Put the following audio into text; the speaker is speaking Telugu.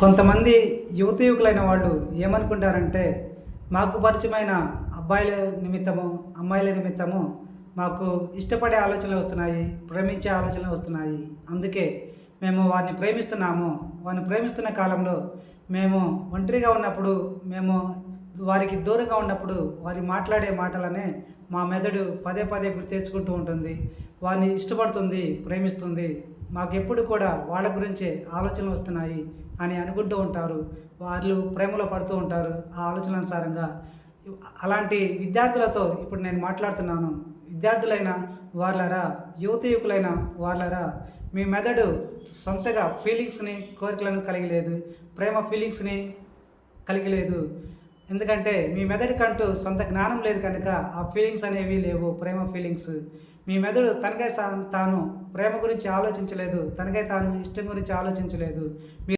కొంతమంది యువత యువకులైన వాళ్ళు ఏమనుకుంటారంటే మాకు పరిచయమైన అబ్బాయిల నిమిత్తము అమ్మాయిల నిమిత్తము మాకు ఇష్టపడే ఆలోచనలు వస్తున్నాయి ప్రేమించే ఆలోచనలు వస్తున్నాయి. అందుకే మేము వారిని ప్రేమిస్తున్నాము. వారిని ప్రేమిస్తున్న కాలంలో మేము ఒంటరిగా ఉన్నప్పుడు మేము వారికి దూరంగా ఉన్నప్పుడు వారి మాట్లాడే మాటలనే మా మెదడు పదే పదే గుర్తు తెచ్చుకుంటూ ఉంటుంది. వారిని ఇష్టపడుతుంది ప్రేమిస్తుంది. మాకెప్పుడు కూడా వాళ్ళ గురించే ఆలోచనలు వస్తున్నాయి అని అనుకుంటూ ఉంటారు. వాళ్ళు ప్రేమలో పడుతూ ఉంటారు ఆ ఆలోచన అనుసారంగా. అలాంటి విద్యార్థులతో ఇప్పుడు నేను మాట్లాడుతున్నాను. విద్యార్థులైన వాళ్ళరా యువత యువకులైన వాళ్ళరా మీ మెదడు సొంతగా ఫీలింగ్స్ని కోరికలను కలిగలేదు ప్రేమ ఫీలింగ్స్ని కలిగలేదు. ఎందుకంటే మీ మెదడుకంటూ సొంత జ్ఞానం లేదు కనుక ఆ ఫీలింగ్స్ అనేవి లేవు ప్రేమ ఫీలింగ్స్ మీ మెదడు తనకై తాను ప్రేమ గురించి ఆలోచించలేదు తనకై తాను ఇష్టం గురించి ఆలోచించలేదు. మీ